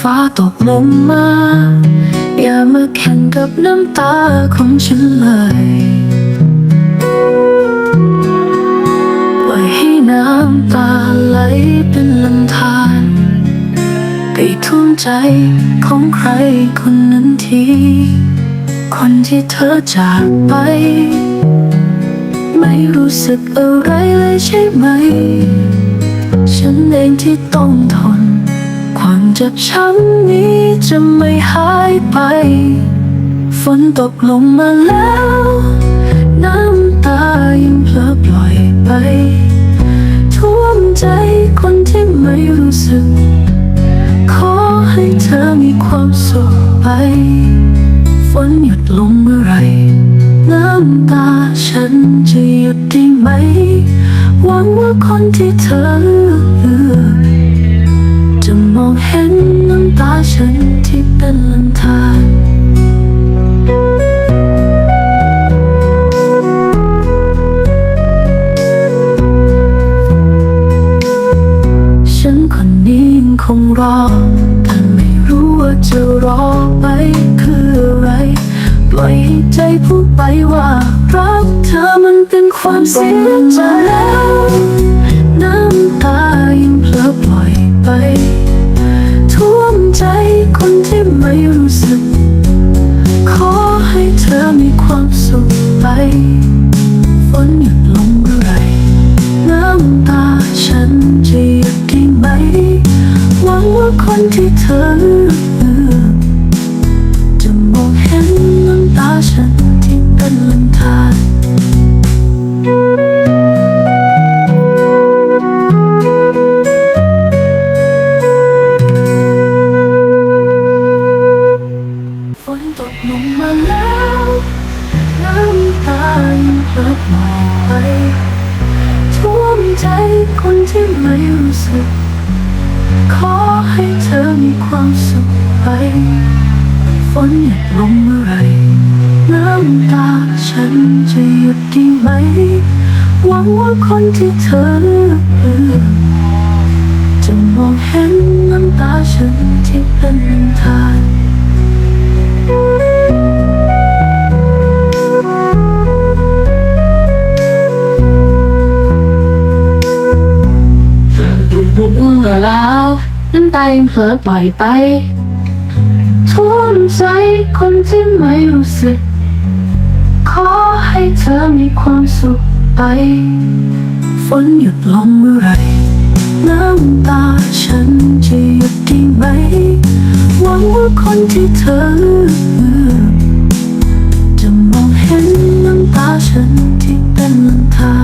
ฟ้าตกลงมา อย่ามาแข่งกับน้ำตาของฉันเลยปล่อยให้น้ำตาไหลเป็นลำธารไปท่วมใจของใครคนนั้นทีคนที่เธอจากไป ไม่รู้สึกอะไรเลยใช่ไหม ฉันเองที่ต้องทน เจ็บช้ำนี้จะไม่หายไป ฝนตกลงมาแล้ว น้ำตายังเพลอปล่อยไป ท่วมใจคนที่ไม่รู้สึก ขอให้เธอมีความสุขไป ฝนหยุดลงเมื่อไร น้ำตาฉันจะหยุดได้ไหม หวังว่าคนที่เธอ เป็นลำธารฉันคนนี้ยังคงรอแต่ไม่รู้ว่าจะรอไปคืออะไร ปล่อยให้ใจพูดไปว่า รักเธอมันเป็นความเสียใจแล้ว ไม่รู้สึก ขอให้เธอมีความสุขไป ฝนหยุดลงเมื่อไรน้ำตาฉันจะหยุดได้ไหม หวังว่าคนที่เธอ ท่วมใจคนที่ไม่รู้สึก ขอให้เธอมีความสุขไป ฝนหยุดลงเมื่อไหรน้ำตาฉันจะหยุดได้ไหม หวังว่าคนที่เธอเลือกจะมองเห็นน้ำตาฉันที่เป็นลำธาร เมื่อแล้วน้ำตายังเผลอปล่อยไป ทุ่มใจคนที่ไม่รู้สึก ขอให้เธอมีความสุขไป ฝนหยุดลงเมื่อไหรน้ำตาฉันจะหยุดได้ไหม หวังว่าคนที่เธอ จะมองเห็นน้ำตาฉันที่เป็นลำธา